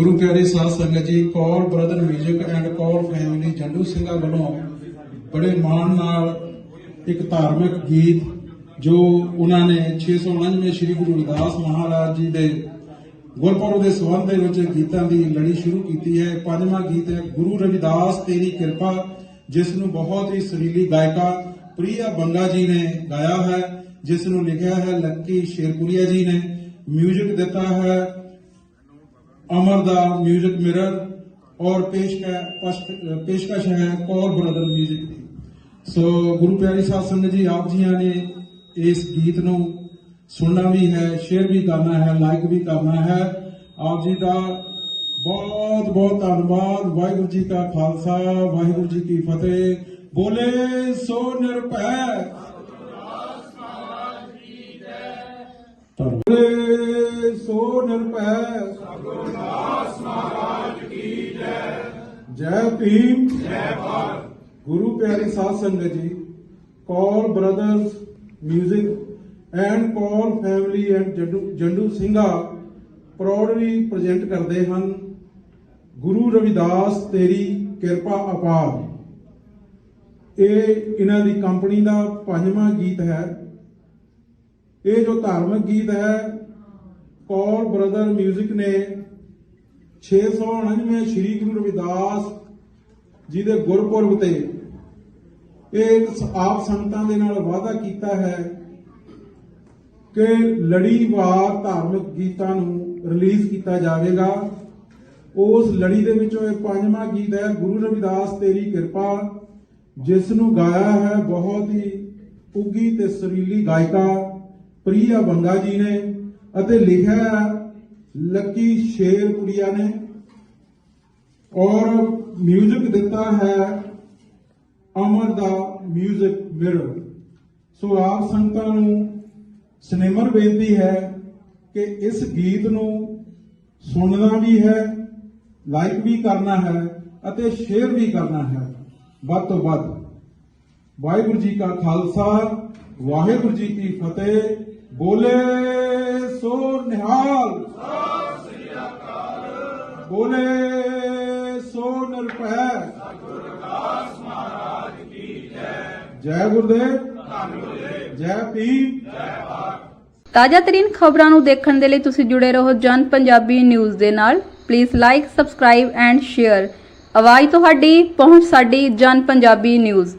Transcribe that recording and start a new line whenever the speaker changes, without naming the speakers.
ਗੁਰੂ ਪਿਆਰੀ ਸਾਧ ਸੰਗਤ ਜੀ, Kaur brother music and Kaur family Jandu ਸਿੰਘਾਂ ਵੱਲੋਂ ਬੜੇ ਮਾਣ ਨਾਲ ਇੱਕ ਧਾਰਮਿਕ ਗੀਤ ਜੋ ਉਹਨਾਂ ਨੇ 649ਵੇਂ ਸ੍ਰੀ ਗੁਰੂ ਰਵਿਦਾਸ ਮਹਾਰਾਜ ਜੀ ਦੇ ਗੁਰਪੁਰਬ ਦੇ ਸੰਬੰਧ ਦੇ ਵਿੱਚ ਗੀਤਾਂ ਦੀ ਲੜੀ ਸ਼ੁਰੂ ਕੀਤੀ ਹੈ। ਪੰਜਵਾਂ ਗੀਤ ਹੈ, ਗੁਰੂ ਰਵਿਦਾਸ, ਤੇਰੀ ਕਿਰਪਾ ਜਿਸ ਨੂੰ ਬਹੁਤ ਹੀ ਸੁਰੀਲੀ ਗਾਇਕਾ ਪ੍ਰਿਆ ਬੰਗਾ ਜੀ ਨੇ ਗਾਇਆ ਹੈ, ਜਿਸ ਨੂੰ ਲਿਖਿਆ ਹੈ ਲੱਕੀ ਸ਼ੇਰਪੁਰੀਆ ਜੀ ਨੇ। ਮਿਊਜ਼ਿਕ ਦਿੱਤਾ ਹੈ ਅਮਰ ਦਾ ਮਿਊਜ਼ਿਕ ਮਿਰਰ ਔਰ ਪੇਸ਼ਕਸ਼ ਪੇਸ਼ਕਸ਼ ਹੈ ਕੌਰ ਬ੍ਰਦਰ ਦੀ। ਸੋ ਗੁਰੂ ਪਿਆਰੀ ਸਾਧ ਸੰਗਤ ਜੀ, ਆਪ ਜੀਆਂ ਨੇ ਇਸ ਗੀਤ ਨੂੰ ਸੁਣਨਾ ਵੀ ਹੈ ਸ਼ੇਅਰ ਵੀ ਕਰਨਾ ਹੈ ਲਾਈਕ ਵੀ ਕਰਨਾ ਹੈ। ਆਪ ਜੀ ਦਾ ਬਹੁਤ ਬਹੁਤ ਧੰਨਵਾਦ। ਵਾਹਿਗੁਰੂ ਜੀ ਕਾ ਖਾਲਸਾ, ਵਾਹਿਗੁਰੂ ਜੀ ਕੀ ਫਤਿਹ। ਬੋਲੇ ਸੋ ਨਿਰਭੈ। ਜੈ ਭੀਮ ਜੈ ਭਾਰਤ ਗੁਰੂ ਪਿਆਰੀ ਸਾਧ ਸੰਗਤ ਜੀ Kaul brothers 뮤직 and Kaul family and Jandu Jandu Singha proudly present ਕਰਦੇ ਹਨ ਗੁਰੂ ਰਵਿਦਾਸ ਤੇਰੀ ਕਿਰਪਾ ਅਪਾਰ ਇਹ ਇਹਨਾਂ ਦੀ ਕੰਪਨੀ ਦਾ ਪੰਜਵਾਂ ਗੀਤ ਹੈ ਇਹ ਜੋ ਧਾਰਮਿਕ ਗੀਤ ਹੈ ਕੌਲ ਬ੍ਰਦਰ 뮤직 ਨੇ 649ਵੇਂ ਸ੍ਰੀ ਗੁਰੂ ਰਵਿਦਾਸ ਜੀ ਦੇ ਗੁਰਪੁਰਬ ਤੇ ਇਹ ਆਪ ਸੰਗਤਾਂ ਦੇ ਨਾਲ ਵਾਅਦਾ ਕੀਤਾ ਹੈ ਕਿ ਲੜੀਵਾਰ ਧਾਰਮਿਕ ਗੀਤਾਂ ਨੂੰ ਰਿਲੀਜ਼ ਕੀਤਾ ਜਾਵੇਗਾ। ਉਸ ਲੜੀ ਦੇ ਵਿੱਚੋਂ ਇਹ ਪੰਜਵਾਂ ਗੀਤ ਹੈ, ਗੁਰੂ ਰਵਿਦਾਸ ਤੇਰੀ ਕਿਰਪਾ, ਜਿਸ ਨੂੰ ਗਾਇਆ ਹੈ ਬਹੁਤ ਹੀ ਉੱਗੀ ਤੇ ਸੁਰੀਲੀ ਗਾਇਕਾ ਪ੍ਰਿਆ ਬੰਗਾ ਜੀ ਨੇ ਅਤੇ ਲਿਖਿਆ ਲੱਕੀ ਸ਼ੇਰ ਸ਼ੇਰਪੁਰੀਆ ਨੇ ਔਰ ਮਿਊਜ਼ਿਕ ਦਿੱਤਾ ਹੈ ਅਮਰ ਦਾ ਮਿਊਜ਼ਿਕ ਮਿਰਰ ਸੋ ਆਪ ਸੰਗਤਾਂ ਨੂੰ ਸਿਨੇਮਰ ਬੇਨਤੀ ਹੈ ਕਿ ਇਸ ਗੀਤ ਨੂੰ ਸੁਣਨਾ ਵੀ ਹੈ ਲਾਈਕ ਵੀ ਕਰਨਾ ਹੈ ਅਤੇ ਸ਼ੇਅਰ ਵੀ ਕਰਨਾ ਹੈ। ਵੱਧ ਤੋਂ ਵੱਧ ਵਾਹਿਗੁਰੂ ਜੀ ਕਾ ਖਾਲਸਾ, ਵਾਹਿਗੁਰੂ ਜੀ ਕੀ ਫਤਿਹ। ਬੋਲੇ ਸੋ ਨਿਹਾਲ। ਬੋਲੇ ਸੋ ਨਿਰਭੈ ਜੈ ਗੁਰਦੇਵ। ਜੈ ਭੀਮ।
ਤਾਜ਼ਾ ਤਰੀਨ ਖਬਰਾਂ ਨੂੰ ਦੇਖਣ ਦੇ ਲਈ ਤੁਸੀਂ ਜੁੜੇ ਰਹੋ ਜਨ ਪੰਜਾਬੀ ਨਿਊਜ਼ ਦੇ ਨਾਲ। Please like subscribe and share ਆਵਾਜ਼ ਤੁਹਾਡੀ, ਪਹੁੰਚ ਸਾਡੀ ਜਨ ਪੰਜਾਬੀ ਨਿਊਜ਼।